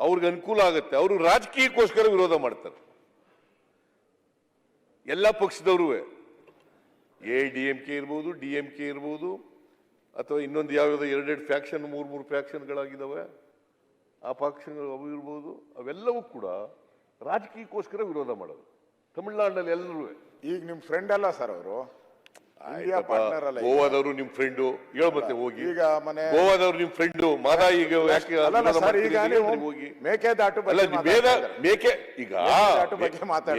ಅವ್ರಿಗೆ ಅನುಕೂಲ ಆಗುತ್ತೆ. ಅವರು ರಾಜಕೀಯಕ್ಕೋಸ್ಕರ ವಿರೋಧ ಮಾಡ್ತಾರೆ. ಎಲ್ಲ ಪಕ್ಷದವರು ಎ, ಡಿ, ಎಂ, ಕೆ ಇರ್ಬೋದು, ಡಿ, ಎಂ, ಕೆ ಇರ್ಬೋದು, ಅಥವಾ ಇನ್ನೊಂದು ಯಾವ್ಯಾವುದೋ ಎರಡೆರಡು ಫ್ಯಾಕ್ಷನ್, ಮೂರು ಮೂರು ಫ್ಯಾಕ್ಷನ್ಗಳಾಗಿದ್ದಾವೆ. ಆ ಪಕ್ಷಗಳು ಅವು ಇರ್ಬೋದು. ಅವೆಲ್ಲವೂ ಕೂಡ ರಾಜಕೀಯಕ್ಕೋಸ್ಕರ ವಿರೋಧ ಮಾಡೋದು. ತಮಿಳ್ನಾಡಿನಲ್ಲಿ ಎಲ್ಲರೂ ಈಗ ನಿಮ್ಮ ಫ್ರೆಂಡ್ ಅಲ್ಲ ಸರ್ ಅವರು? ಇಂಡಿಯಾ ಪಾರ್ಟ್ನರ್ ಅಲ್ಲ. ಗೋವಾದವರು ನಿಮ್ ಫ್ರೆಂಡು ಹೇಳ ಮತ್ತೆ ಹೋಗಿ. ಈಗ ಮನೆ ಗೋವಾದವ್ರು ನಿಮ್ ಫ್ರೆಂಡು ಮಾದ ಈಗ? ಹೋಗಿ? ಮೇಕೆದಾಟು ಮಾತಾಡ್ತಾ ಇದ್ದಾರೆ. ಮೇಕೆ ಈಗ.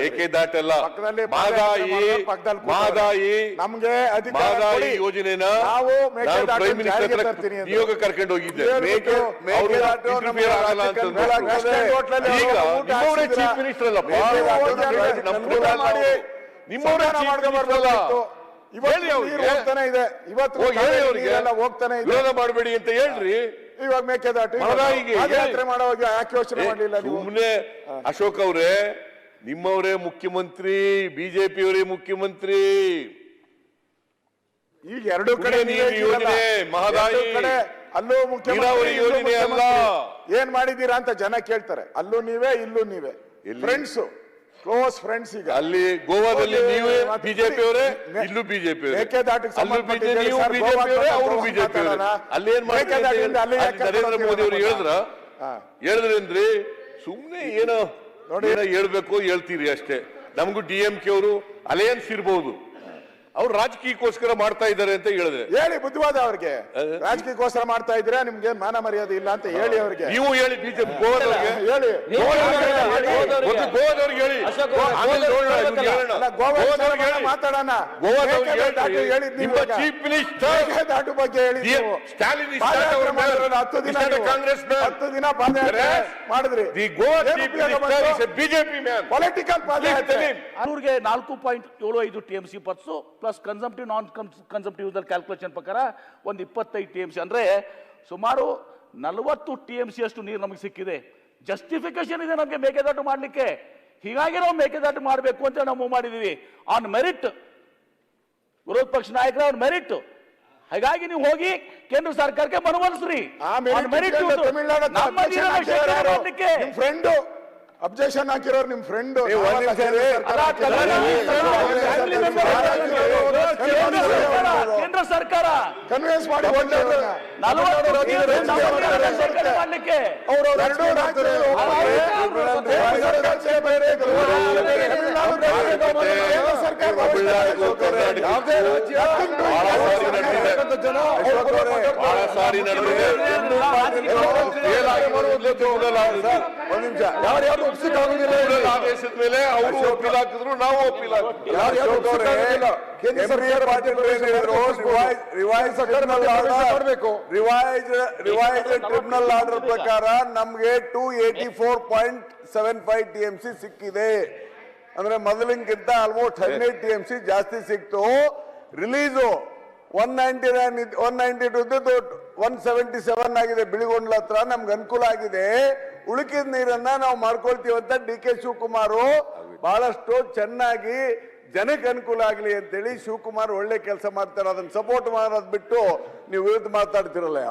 ಮೇಕೆದಾಟಲ್ಲ ಪಕ್ಕದಲ್ಲಿ ಮಾದಾಯಿ ಮಾದಾಯಿ ನಮ್ಗೆ ಮಾದಾಯಿ. ಯೋಜನೆನ ನಾವು ಪ್ರೈಮ್ ಮಿನಿಸ್ಟರ್. ನಿಯೋಗ ಕರ್ಕೊಂಡು ಹೋಗಿದ್ದೆ. ಮೇಕೆ ಈಗ ನಿಮ್ಮವರೇ ಚೀಫ್ ಮಿನಿಸ್ಟರ್ ಅಲ್ಲಪ್ಪ ಅಲ್ಲಿ. ನಿಮ್ಮವರೇ ಸಂಧಾನ ಹೋಗ್ತಾನೆ ಇದೆ. ಇವತ್ತು ಹೋಗ್ತಾನೆ ಇದೆ. ವಿರೋಧ ಮಾಡಬೇಡಿ ಅಂತ ಹೇಳ್ರಿ. ಇವಾಗ ಮೇಕೆದಾಟು ಯಾತ್ರೆ ಮಾಡುವಾಗ ಯಾಕೆ ಯೋಚನೆ ಮಾಡಲಿಲ್ಲ ಸುಮ್ಮನೆ ಅಶೋಕ್ ಅವರೇ ನಿಮ್ಮವರೇ ಮುಖ್ಯಮಂತ್ರಿ ಬಿಜೆಪಿಯವರೇ ಮುಖ್ಯಮಂತ್ರಿ. ಈಗ ಎರಡು ಕಡೆ ಯೋಜನೆ, ಮಹದಾಯಿ, ಕಡೆ ಅಲ್ಲೂ ಮುಖ್ಯಮಂತ್ರಿ ಯೋಜನೆ ಅಲ್ಲ. ಏನ್ ಮಾಡಿದೀರಾ ಅಂತ ಜನ ಕೇಳ್ತಾರೆ. ಅಲ್ಲೂ ನೀವೇ ಇಲ್ಲೂ ನೀವೇ? ಫ್ರೆಂಡ್ಸ್ ಕ್ಲೋಸ್ ಫ್ರೆಂಡ್ಸ್ ಈಗ. ಅಲ್ಲಿ ಗೋವಾದಲ್ಲಿ ನೀವೇ ಬಿಜೆಪಿ ಅವರೇ ಇಲ್ಲೂ ಬಿಜೆಪಿ ಅವರೇ ಬಿಜೆಪಿ ಅಲ್ಲಿ ಏನ್ ನರೇಂದ್ರ ಮೋದಿ ಅವರು ಹೇಳಿದ್ರ? ಹೇಳಿದ್ರಿ ಹೇಳಿದ್ರೇನ್ರಿ ಸುಮ್ನೆ ಏನೋ ನೋಡಿ. ಹೇಳ್ಬೇಕು ಹೇಳ್ತೀರಿ ಅಷ್ಟೇ. ನಮಗೂ ಡಿ ಎಂ ಕೆ ಅವರು ಅಲೆಯನ್ಸ್ ಇರ್ಬೋದು. ಅವ್ರು ರಾಜಕೀಯಕ್ಕೋಸ್ಕರ ಮಾಡ್ತಾ ಇದ್ದಾರೆ ಅಂತ ಹೇಳಿದ್ರೆ. ಹೇಳಿ ಬುದ್ಧಿವಾದ ಅವ್ರಿಗೆ. ರಾಜಕೀಯಕ್ಕೋಸ್ಕರ ಮಾಡ್ತಾ ಇದ್ರೆ ನಿಮ್ಗೆ ಮಾನ ಮರ್ಯಾದೆ ಇಲ್ಲ ಅಂತ ಹೇಳಿ ಅವ್ರಿಗೆ. ನೀವು ಹೇಳಿ ಬಿಜೆಪಿ ಗೋವಾದವ್ರಿಗೆ ಹೇಳಿ. ಗೋವಾದವ್ರಿಗೆ ಹೇಳಿ. ಗೋವಾದವ್ರಿಗೆ ಹೇಳಿ. ಗೋವಾದವ್ರಿಗೆ ಹೇಳಿ. ಮಾತಾಡೋಣ. ಗೋವಾದವ್ರಿಗೆ ನೀವು ನಿಮ್ಮ. ಚೀಫ್ ಮಿನಿಸ್ಟರ್ ಮೇಕೆದಾಟು ಬಗ್ಗೆ ಹೇಳಿ. ಸ್ಟಾಲಿನ್ ಹತ್ತು ದಿನ ಕಾಂಗ್ರೆಸ್ ಹತ್ತು ದಿನ ಪಾದಯಾತ್ರೆ ಮಾಡಿದ್ರಿ. The Goa chief minister is a BJP man. Political ಪಾದಯಾತ್ರೆ ಅವ್ರಿಗೆ ನಾಲ್ಕು ಪಾಯಿಂಟ್ ಏಳು ಐದು ಟಿಎಂಸಿ ಎಂ purse plus consumptive non consumptive calculation ಪ್ರಕಾರ ಒಂದು ಇಪ್ಪತ್ತೈದು ಟಿ ಎಂ ಸಿ ಅಂದ್ರೆ ಸುಮಾರು ನಲವತ್ತು ಟಿ ಎಂ ಸಿ ಅಷ್ಟು ನೀರು ನಮಗೆ ಸಿಕ್ಕಿದೆ. ಜಸ್ಟಿಫಿಕೇಶನ್ ಇದೆ ನಮಗೆ ಮೇಕೆದಾಟು ಮಾಡಲಿಕ್ಕೆ. ಹೀಗಾಗಿ ನಾವು ಮೇಕೆದಾಟು ಮಾಡಬೇಕು ಅಂತ ನಾವು ಮೂವ್ ಮಾಡಿದೀವಿ. ಆನ್ ಮೆರಿಟ್ ವಿರೋಧ ಪಕ್ಷ ನಾಯಕರ ಆನ್ ಮೆರಿಟ್ ಹಾಗಾಗಿ ನೀವು ಹೋಗಿ ಕೇಂದ್ರ ಸರ್ಕಾರಕ್ಕೆ ಮನವೊಲಿಸ್ರಿ. ಅಬ್ಜೆಕ್ಷನ್ ಹಾಕಿರೋರು ನಿಮ್ ಫ್ರೆಂಡ್ ಕೇಂದ್ರ ಸರ್ಕಾರ- ಕನ್ವಿನ್ಸ್ ಮಾಡಿ ಮಾಡ್ಲಿಕ್ಕೆ ಸಾರಿ ನಡೆದಿದೆ. ಒಂದ್ ನಿಮಿಷ. ಯಾರು ಯಾರು ಆದೇಶದ ಮೇಲೆ ಅವರು ಒಪ್ಪಿಲ್ಲ ಹಾಕಿದ್ರು ನಾವು ಒಪ್ಪಿಲ್ಲ ಯಾರು ಯಾರು ಕೇಂದ್ರ ಸರ್ಕಾರ ರಿವೈಸ್ ಮಾಡಬೇಕು. ರಿವೈಸ್ ರಿವೈಸ್ ಟ್ರಿಬ್ಯುನಲ್ ಆರ್ಡರ್ ಪ್ರಕಾರ ನಮ್ಗೆ two eighty four point seven five T M C ಸಿಕ್ಕಿದೆ. ಅಂದ್ರೆ ಮೊದಲಿನಕ್ಕಿಂತ ಆಲ್ಮೋಸ್ಟ್ ಹದಿನೈದು ಟಿ ಎಂ ಸಿ ಜಾಸ್ತಿ ಸಿಕ್ತು. Release one ninety nine one ninety two one seventy seven ಆಗಿದೆ. ಬಿಳಿಗೊಂಡ್ಲ ಹತ್ರ ನಮ್ಗೆ ಅನುಕೂಲ ಆಗಿದೆ. ಉಳುಕಿದ ನೀರನ್ನ ನಾವು ಮಾಡ್ಕೊಳ್ತೀವಿ ಅಂತ ಡಿ ಕೆ ಶಿವಕುಮಾರ್ ಬಹಳಷ್ಟು ಚೆನ್ನಾಗಿ ಜನಕ್ಕೆ ಅನುಕೂಲ ಆಗಲಿ ಅಂತೇಳಿ ಶಿವಕುಮಾರ್ ಒಳ್ಳೆ ಕೆಲಸ ಮಾಡ್ತಾರೆ. ಅದನ್ನ ಸಪೋರ್ಟ್ ಮಾಡೋದ್ ಬಿಟ್ಟು ನೀವು ವಿರುದ್ಧ ಮಾತಾಡ್ತಿರಲ್ಲ